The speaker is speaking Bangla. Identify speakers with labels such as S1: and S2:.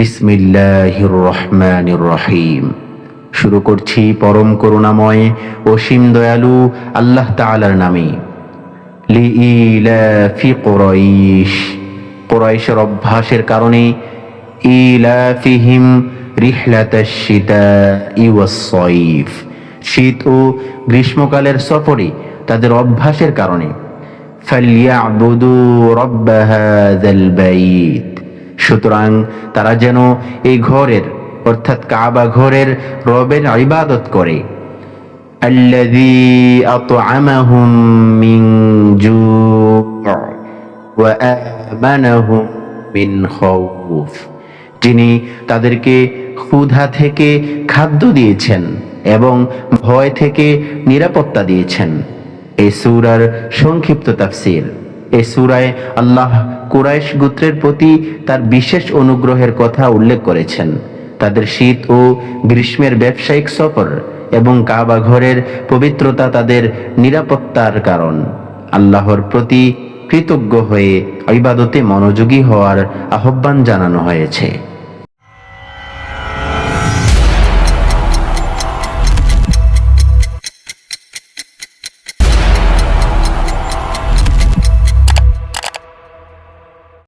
S1: বিসমিল্লাহির রহমানির রহিম শুরু করছি পরম করুণাময় অসীম দয়ালু আল্লাহ তাআলার নামে। লিইলাফি কুরাইশ। কুরাইশের অভ্যাসের কারণে ইলাফিহিম রিহলাতাশ শিতাই ওয়াস সাইফ শীত ও গ্রীষ্মকালের সফরে তাদের অভ্যাসের কারণে। ফালিয়াবুদু রব্ব হাযাল বাইত সুতরাং তারা যেন এই ঘরের অর্থাৎ কাবা ঘরের রবের ইবাদত করে الذي أطعمهم من جوع وآمنهم من خوف যিনি তাদেরকে ক্ষুধা থেকে খাদ্য দিয়েছেন এবং ভয় থেকে নিরাপত্তা দিয়েছেন এই সূরার সংক্ষিপ্ত তাফসীর এই সুরায় আল্লাহ কুরাইশ গোত্রের প্রতি তার বিশেষ অনুগ্রহের কথা উল্লেখ করেছেন। তাদের শীত ও গ্রীষ্মের ব্যবসায়িক সফর এবং কাবা ঘরের পবিত্রতা তাদের নিরাপত্তার কারণ। আল্লাহর প্রতি কৃতজ্ঞ হয়ে ইবাদতে মনোযোগী হওয়ার আহ্বান জানানো হয়েছে।